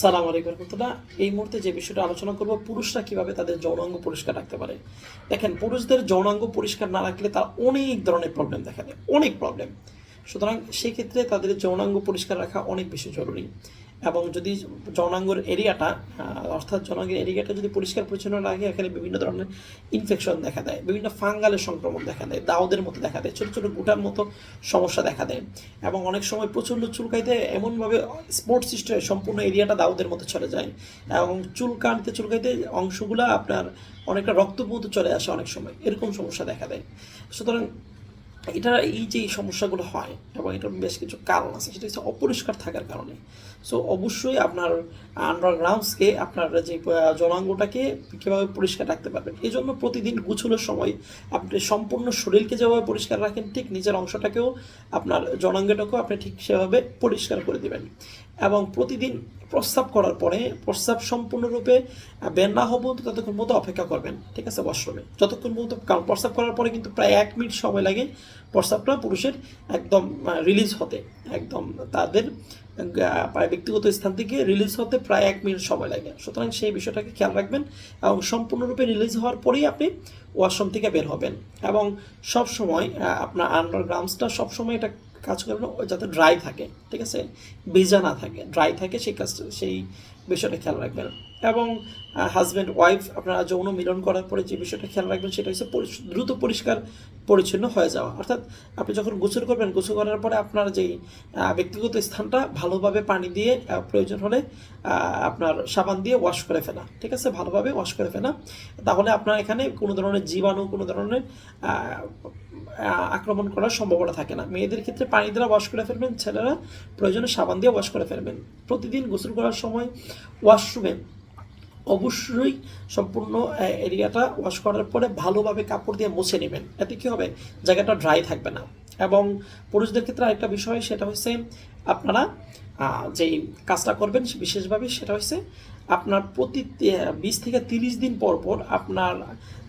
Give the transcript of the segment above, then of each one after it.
সালাম আলাইকুম রহমতুল্লাহ। এই মুহূর্তে যে বিষয়টা আলোচনা করব, পুরুষরা কীভাবে তাদের যৌনাঙ্গ পরিষ্কার রাখতে পারে? দেখেন, পুরুষদের যৌনাঙ্গ পরিষ্কার না রাখলে তার অনেক ধরনের প্রবলেম দেখা দেয়, অনেক প্রবলেম সুতরাং সেক্ষেত্রে তাদের যৌনাঙ্গ পরিষ্কার রাখা অনেক বেশি জরুরি। এবং যদি জনাঙ্গর এরিয়াটা অর্থাৎ জনাঙ্গের এরিয়াটা যদি পরিষ্কার পরিচ্ছন্ন রাখে এখানে বিভিন্ন ধরনের ইনফেকশন দেখা দেয়, বিভিন্ন ফাঙ্গালের সংক্রমণ দেখা দেয়, দাউদের মতো দেখা দেয়, ছোটো ছোটো গুটার মতো সমস্যা দেখা দেয়। এবং অনেক সময় প্রচণ্ড চুলকাইতে এমনভাবে স্পোর্টস সিস্টেমে সম্পূর্ণ এরিয়াটা দাউদের মতো চলে যায়। এবং চুলকানিতে চুলকাইতে অংশগুলো আপনার অনেকটা রক্তপৌত চলে আসে অনেক সময়। এরকম সমস্যা দেখা দেয়। সুতরাং এটা এই যে সমস্যাগুলো হয় এবং এটার বেশ কিছু কারণ আছে, সেটা হচ্ছে অপরিষ্কার থাকার কারণে। সো অবশ্যই আপনার আন্ডারগ্রাউন্ডসকে আপনার যে জনাঙ্গটাকে কীভাবে পরিষ্কার রাখতে পারবেন। এই জন্য প্রতিদিন গুছলোর সময় আপনি সম্পূর্ণ শরীরকে যেভাবে পরিষ্কার রাখেন, ঠিক নিজের অংশটাকেও, আপনার জনাঙ্গটাকেও আপনি ঠিক সেভাবে পরিষ্কার করে দিবেন। এবং প্রতিদিন প্রস্রাব করার পরে প্রস্রাব সম্পূর্ণরূপে বের না হব ততক্ষণ মতো অপেক্ষা করবেন ঠিক আছে ওয়াশরুমে যতক্ষণ পর্যন্ত কারণ প্রস্রাব করার পরে কিন্তু প্রায় এক মিনিট সময় লাগে প্রস্রাবটা পুরুষের একদম রিলিজ হতে একদম তাদের প্রায় ব্যক্তিগত স্থান থেকে রিলিজ হতে প্রায় এক মিনিট সময় লাগে। সুতরাং সেই বিষয়টাকে খেয়াল রাখবেন এবং সম্পূর্ণরূপে রিলিজ হওয়ার পরেই আপনি ওয়াশরুম থেকে বের হবেন। এবং সব সময় আহ, আপনার আন্ডারগ্রাউন্ডসটা সবসময় এটা কাজ করবেন যাতে ড্রাই থাকে, ঠিক আছে? ভেজা না থাকে ড্রাই থাকে, সেই কাজটা, সেই বিষয়টা খেয়াল রাখবেন। এবং হাজব্যান্ড ওয়াইফ আপনারা যৌন মিলন করার পরে যে বিষয়টা খেয়াল রাখবেন, সেটা হচ্ছে দ্রুত পরিষ্কার, পরিচ্ছন্ন হয়ে যাওয়া। অর্থাৎ আপনি যখন গোসল করবেন, গোসল করার পরে আপনার যেই ব্যক্তিগত স্থানটা, ভালোভাবে পানি দিয়ে প্রয়োজন হলে আপনার সাবান দিয়ে ওয়াশ করে ফেলা, ঠিক আছে? ভালোভাবে ওয়াশ করে ফেলা। তাহলে আপনার এখানে কোনো ধরনের জীবাণু, কোনো ধরনের আক্রমণ করার সম্ভাবনা থাকে না। মেয়েদের ক্ষেত্রে পানি দ্বারা ওয়াশ করে ফেলবেন। ছেলেরা প্রয়োজনে সাবান দিয়ে ওয়াশ করে ফেলবেন। প্রতিদিন গোসল করার সময় ওয়াশরুমে অবশ্যই সম্পূর্ণ এরিয়াটা ওয়াশ করার পরে ভালোভাবে কাপড় দিয়ে মুছে নেবেন। এতে কী হবে? জায়গাটা ড্রাই থাকবে না। এবং পুরুষদের ক্ষেত্রে আরেকটা বিষয়, সেটা হচ্ছে আপনারা যেই কাজটা করবেন বিশেষভাবে সেটা হচ্ছে আপনার প্রতি বিশ থেকে তিরিশ দিন পর পর আপনার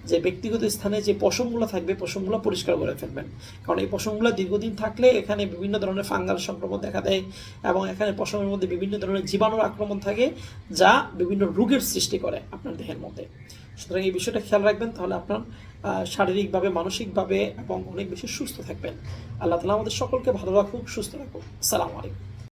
যে ব্যক্তিগত স্থানে যে পশমগুলো থাকবে, পশমগুলো পরিষ্কার করে ফেলবেন। কারণ এই পশমগুলো দীর্ঘদিন থাকলে এখানে বিভিন্ন ধরনের ফাঙ্গাল সংক্রমণ দেখা দেয় এবং এখানে পশমের মধ্যে বিভিন্ন ধরনের জীবাণুর আক্রমণ থাকে যা বিভিন্ন রোগের সৃষ্টি করে আপনার দেহের মধ্যে। সুতরাং এই বিষয়টা খেয়াল রাখবেন, তাহলে আপনার শারীরিকভাবে, মানসিকভাবে এবং অনেক বেশি সুস্থ থাকবেন। আল্লাহ তালা আমাদের সকলকে ভালো রাখুক, সুস্থ রাখুক। সালাম আলাইকুম।